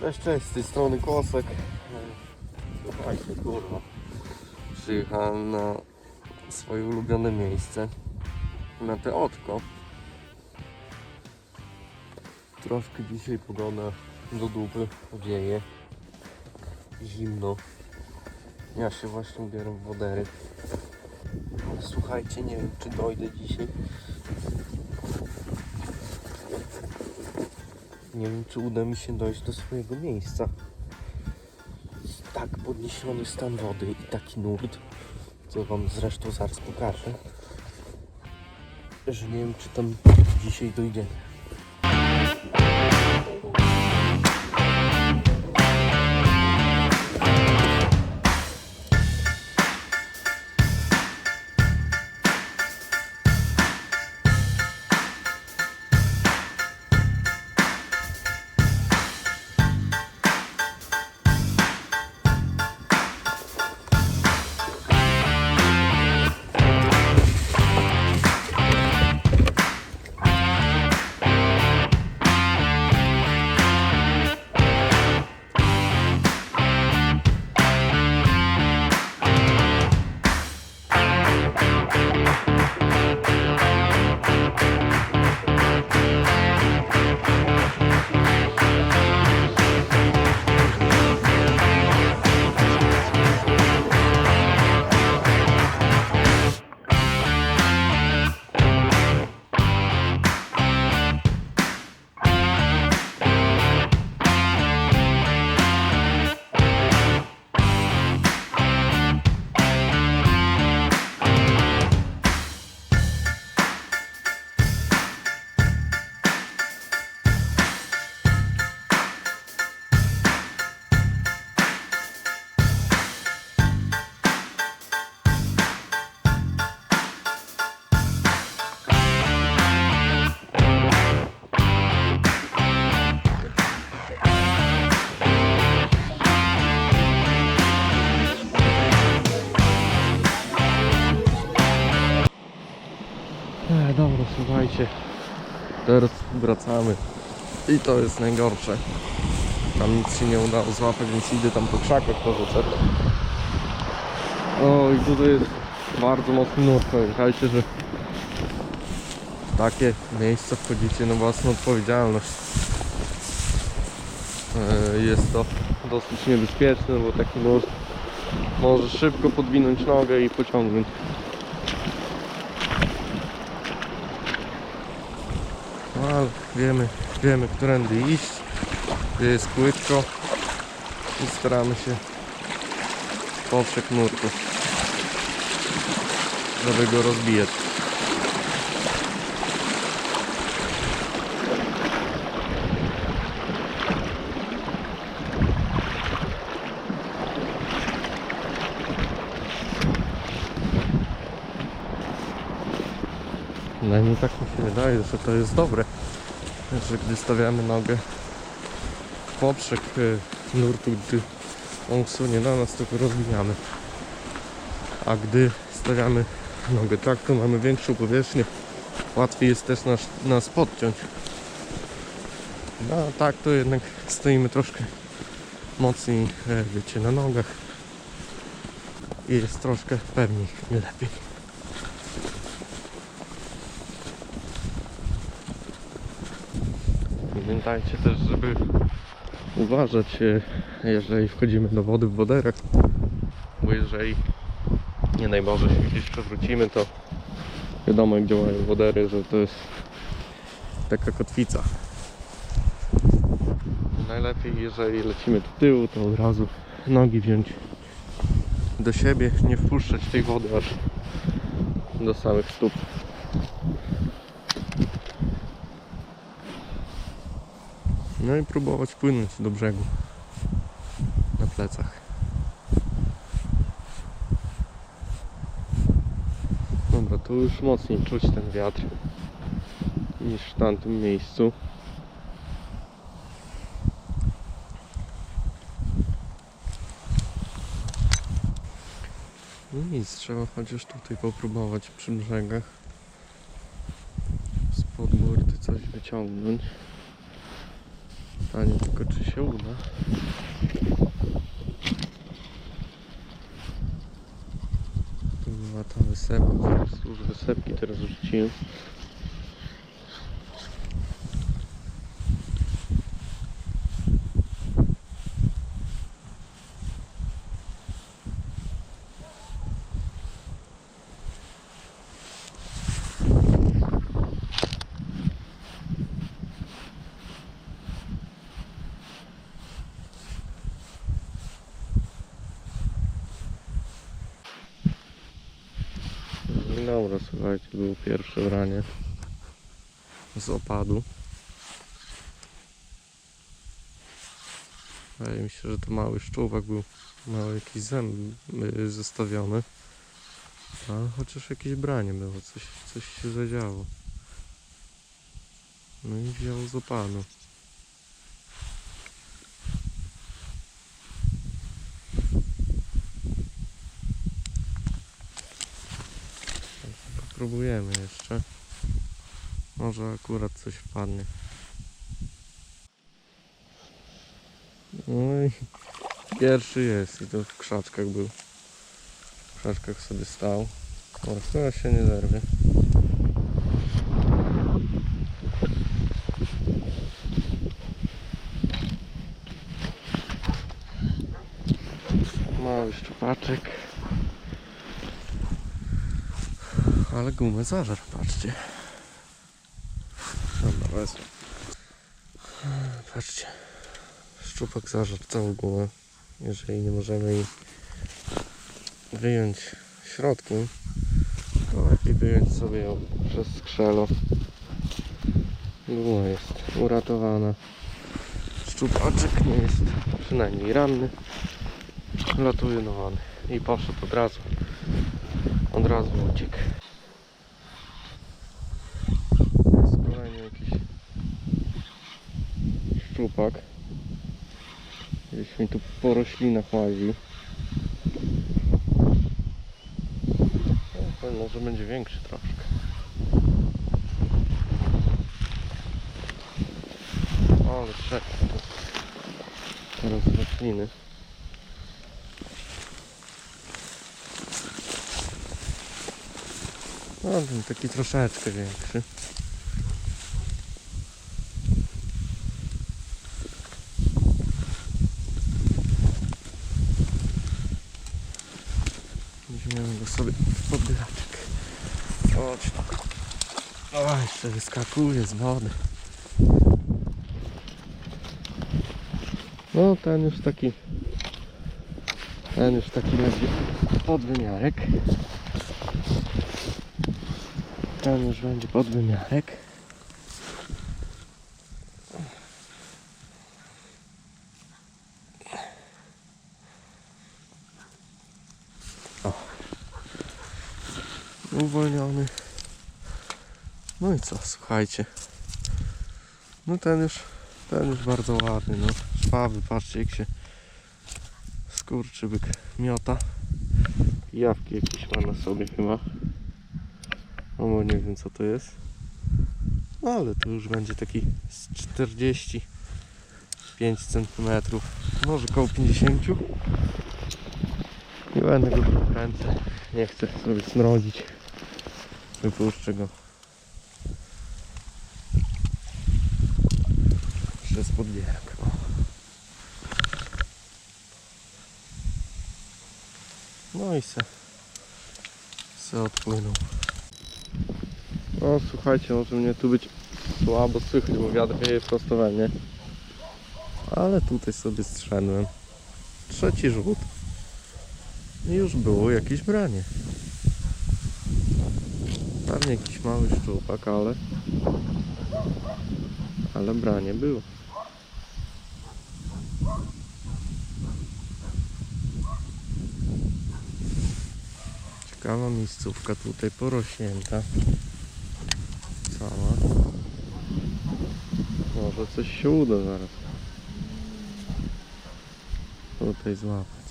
Cześć, cześć, z tej strony Kłosek. Słuchajcie, kurwa. Przyjechałem na swoje ulubione miejsce. Na Teotko. Troszkę dzisiaj pogoda do dupy, wieje. Zimno. Ja się właśnie ubieram w wodery. Słuchajcie, nie wiem czy dojdę dzisiaj. Nie wiem, czy uda mi się dojść do swojego miejsca. Jest tak podniesiony stan wody i taki nurt, co wam zresztą zaraz pokażę, że nie wiem, czy tam dzisiaj dojdziemy. E, dobra, słuchajcie. Teraz wracamy. I to jest najgorsze. Tam nic się nie udało złapać, więc idę tam po krzakach porzucę. O i tutaj jest bardzo mocny nurt. Pamiętajcie, że w takie miejsca wchodzicie na własną odpowiedzialność. E, Jest to dosyć niebezpieczne, bo taki nurt może szybko podwinąć nogę i pociągnąć. No wiemy, wiemy którędy iść, gdzie jest płytko. I staramy się poprzek nurtu, żeby go rozbijać. No nie tak mi się wydaje, że to jest dobre, że gdy stawiamy nogę w poprzek y, nurtu, gdy on sunie na nas, to go rozbijamy. A gdy stawiamy nogę tak, to mamy większą powierzchnię, łatwiej jest też nas, nas podciąć. No a tak to jednak stoimy troszkę mocniej, e, wiecie, na nogach i jest troszkę pewniej lepiej. Pamiętajcie też, żeby uważać, jeżeli wchodzimy do wody w woderach, bo jeżeli nie daj Boże się gdzieś przewrócimy, to wiadomo jak działają wodery, że to jest taka kotwica. Najlepiej, jeżeli lecimy do tyłu, to od razu nogi wziąć do siebie, nie wpuszczać tej wody aż do samych stóp. No i próbować płynąć do brzegu na plecach. Dobra, tu już mocniej czuć ten wiatr niż w tamtym miejscu. No nic, trzeba chociaż tutaj popróbować przy brzegach spod burty coś wyciągnąć. Pytanie tylko czy się uda. Była ta wysepka, już wysepki teraz rzuciłem. Dobra, słuchajcie, było pierwsze branie z opadu. Wydaje mi się, że to mały szczółwak był, mały jakiś zęb y, zostawiony. A chociaż jakieś branie było, coś, coś się zadziało. No i wziął z opadu. Próbujemy jeszcze. Może akurat coś wpadnie. No i pierwszy jest i to w krzaczkach był. W krzaczkach sobie stał. O, chyba się nie zerwie. Mały szczupaczek. Ale gumę zażar, patrzcie. Dobra, wezmę. Patrzcie. Szczupak zażar całą gumę. Jeżeli nie możemy jej wyjąć środkiem, to lepiej wyjąć sobie ją przez skrzelo. Guma jest uratowana. Szczupaczek nie jest przynajmniej ranny. Latujnowany. I poszedł od razu. Od razu uciekł. Jest kolejny jakiś szczupak. Gdzieś mi tu po roślinach łazi. O, ten może będzie większy troszkę. Ale trzeba teraz rośliny. No, ten taki troszeczkę większy. Weźmiemy go sobie w podbieraczek. Chodź tu. O, jeszcze wyskakuje z wody. No, ten już taki... Ten już taki będzie podwymiarek. Ten już będzie podwymiarek. O. Uwolniony. No i co, słuchajcie. No ten już, ten już bardzo ładny, no. Szwawy, patrzcie jak się skurczybyk miota. Jawki jakieś ma na sobie chyba. Bo nie wiem co to jest. No ale to już będzie taki z 45 cm. Może koło 50. I będę go kręcę. Nie chcę sobie smrodzić. Wypuszczę go. Przez podbierak. O. No i se, se odpłynął. O, słuchajcie, może mnie tu być słabo słychać, bo wiatr wieje prosto we mnie. Ale tutaj sobie strzedłem. Trzeci rzut. I już było jakieś branie. Pewnie jakiś mały szczupak, ale... Ale branie było. Ciekawa miejscówka tutaj porośnięta. Cała. Może coś się uda zaraz. Tutaj złapać.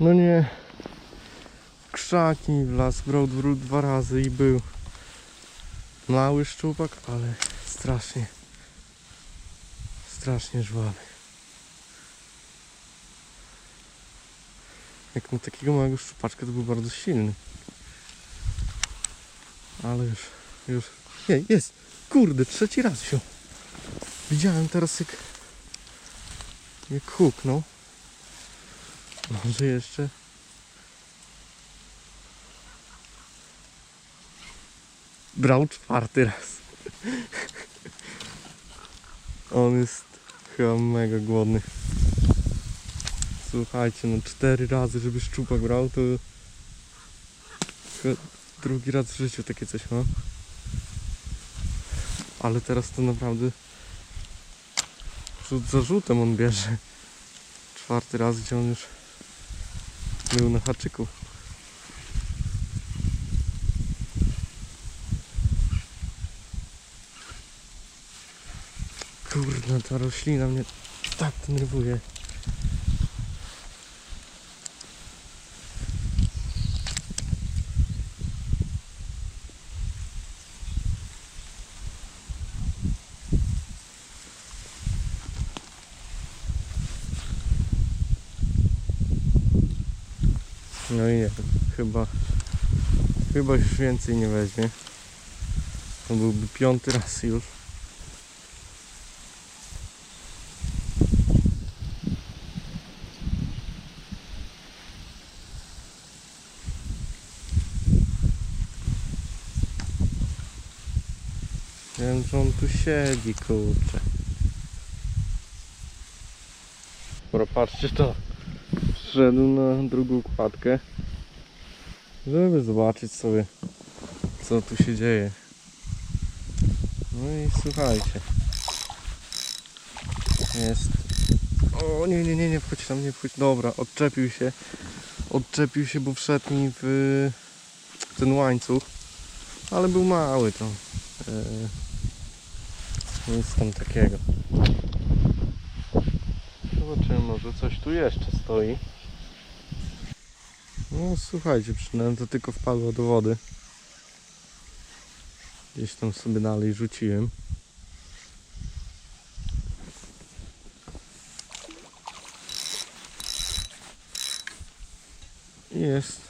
No nie. Krzaki w las, brał dwa razy i był mały szczupak, ale strasznie, strasznie żwawy. Jak na takiego małego szczupaczka to był bardzo silny. Ale już, już, nie, jest, kurde, trzeci raz wziął. Widziałem teraz jak, jak huknął. Może jeszcze brał czwarty raz. On jest chyba mega głodny. Słuchajcie, no cztery razy, żeby szczupak brał, to drugi raz w życiu takie coś mam. Ale teraz to naprawdę rzut za rzutem on bierze. Czwarty raz, gdzie on już był na haczyku. Kurde, ta roślina mnie tak denerwuje. No i nie chyba, chyba już więcej nie weźmie. To byłby piąty raz już. Wiem, że on tu siedzi, kurczę. Dobra, patrzcie to. Wszedł na drugą kładkę, żeby zobaczyć sobie, co tu się dzieje. No i słuchajcie. Jest. O nie, nie, nie, nie wchodź tam, nie wchodź. Dobra, odczepił się. Odczepił się, bo wszedł mi w ten łańcuch. Ale był mały to. Yy, nic tam takiego. Zobaczymy, może coś tu jeszcze stoi. No słuchajcie, przynajmniej to tylko wpadło do wody. Gdzieś tam sobie dalej rzuciłem. I Jest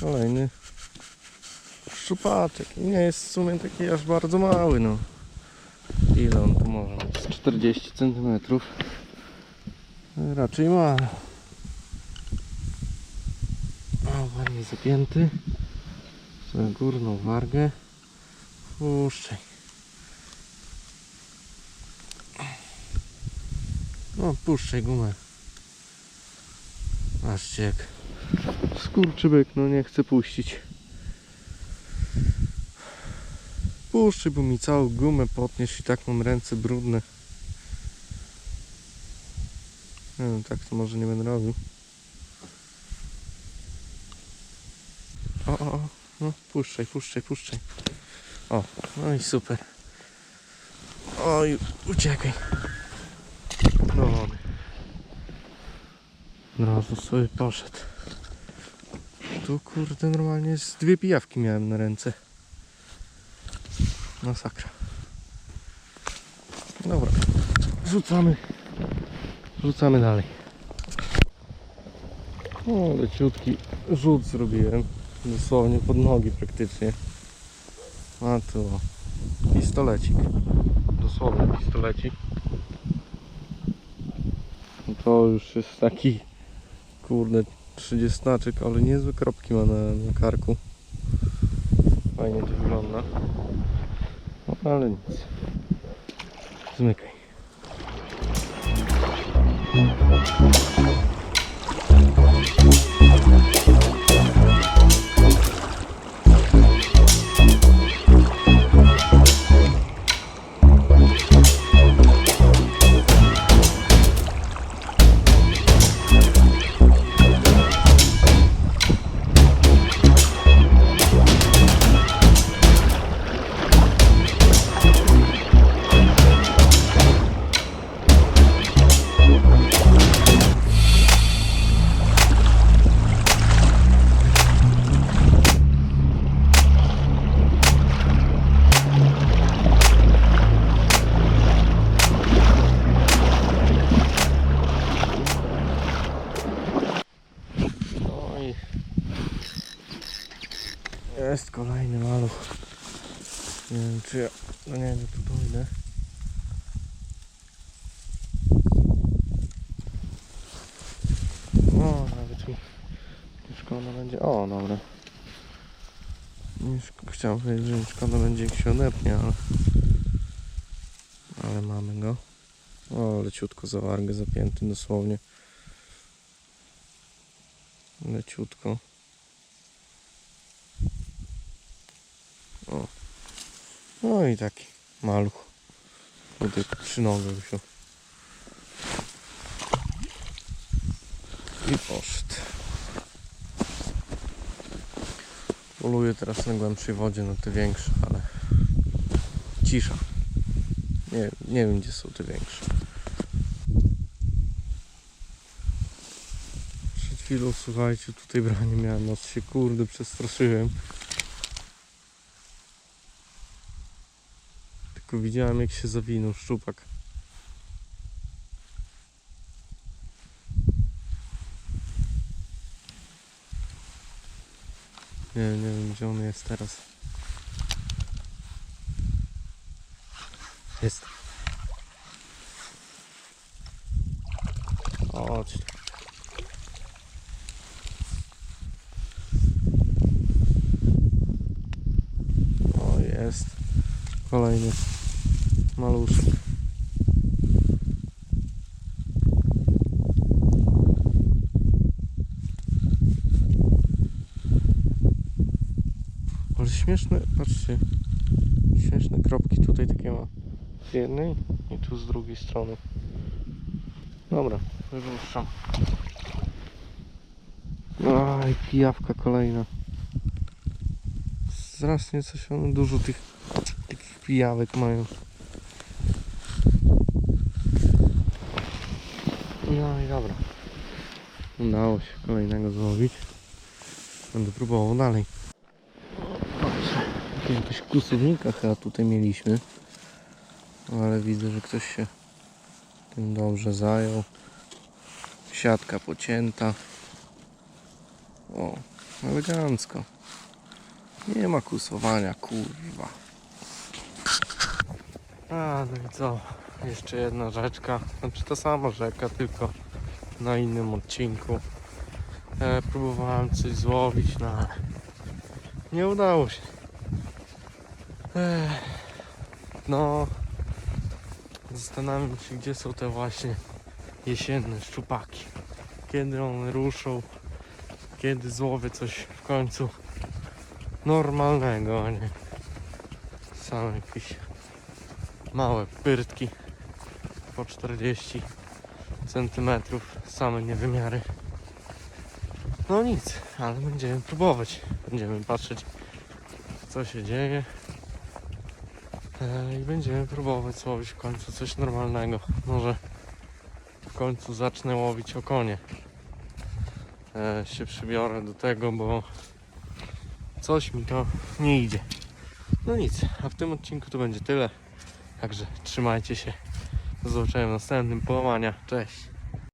kolejny szczupaczek. I nie jest w sumie taki aż bardzo mały, no. Ile on tu może mieć? Z 40 cm. Raczej ma. O, ładnie zapięty. Sobie górną wargę. Puszczaj. No, puszczaj gumę. Patrzcie jak skurczybyk, no nie chce puścić. Puszczaj, bo mi całą gumę potniesz i tak mam ręce brudne. Nie tak to może nie będę robił. O, o, o, no puszczaj, puszczaj, puszczaj. O, no i super. Oj, uciekaj. Do wody. Od razu sobie poszedł. Tu kurde normalnie z dwie pijawki miałem na ręce. Masakra. Dobra, rzucamy. Rzucamy dalej. O, leciutki rzut zrobiłem. Dosłownie pod nogi praktycznie. A tu o, pistolecik. Dosłownie pistolecik. To już jest taki kurde 30 ale niezłe kropki ma na, na karku. Fajnie to wygląda. No, ale nic. Zmykaj. Szkoda będzie. O, dobra. Chciałem powiedzieć, że szkoda będzie jak się odepnie, ale... Ale mamy go. O, leciutko za wargę zapięty dosłownie. Leciutko. O. No i taki maluch. Tutaj przy nogach się. I poszedł. Poluję teraz na głębszej wodzie na te większe, ale cisza. Nie, nie wiem gdzie są te większe. Przed chwilą słuchajcie, tutaj branie miałem, noc się kurde przestraszyłem. Tylko widziałem jak się zawinął szczupak. Nie, nie wiem gdzie on jest teraz. Jest. Chodź. O, jest. Kolejny maluszek. Ale śmieszne, patrzcie. Śmieszne kropki tutaj takie ma. Z jednej i tu z drugiej strony. Dobra, wypuszczam. Aj, pijawka kolejna. Strasznie coś one dużo tych takich pijawek mają. No i dobra. Udało się kolejnego złowić. Będę próbował dalej. Jakiegoś klusownika chyba tutaj mieliśmy. Ale widzę, że ktoś się tym dobrze zajął. Siatka pocięta. O, elegancko. Nie ma kusowania, kurwa. A, no i co? Jeszcze jedna rzeczka. Znaczy ta sama rzeka, tylko na innym odcinku. E, próbowałem coś złowić, no ale nie udało się. No, zastanawiam się, gdzie są te właśnie jesienne szczupaki. Kiedy one ruszą, kiedy złowię coś w końcu normalnego, a nie same jakieś małe pyrtki po 40 centymetrów, same niewymiary. No nic, ale będziemy próbować. Będziemy patrzeć, co się dzieje. E, I będziemy próbować łowić w końcu coś normalnego. Może w końcu zacznę łowić okonie. E, się przybiorę do tego, bo coś mi to nie idzie. No nic, a w tym odcinku to będzie tyle. Także trzymajcie się. Do zobaczenia w następnym połamania. Cześć.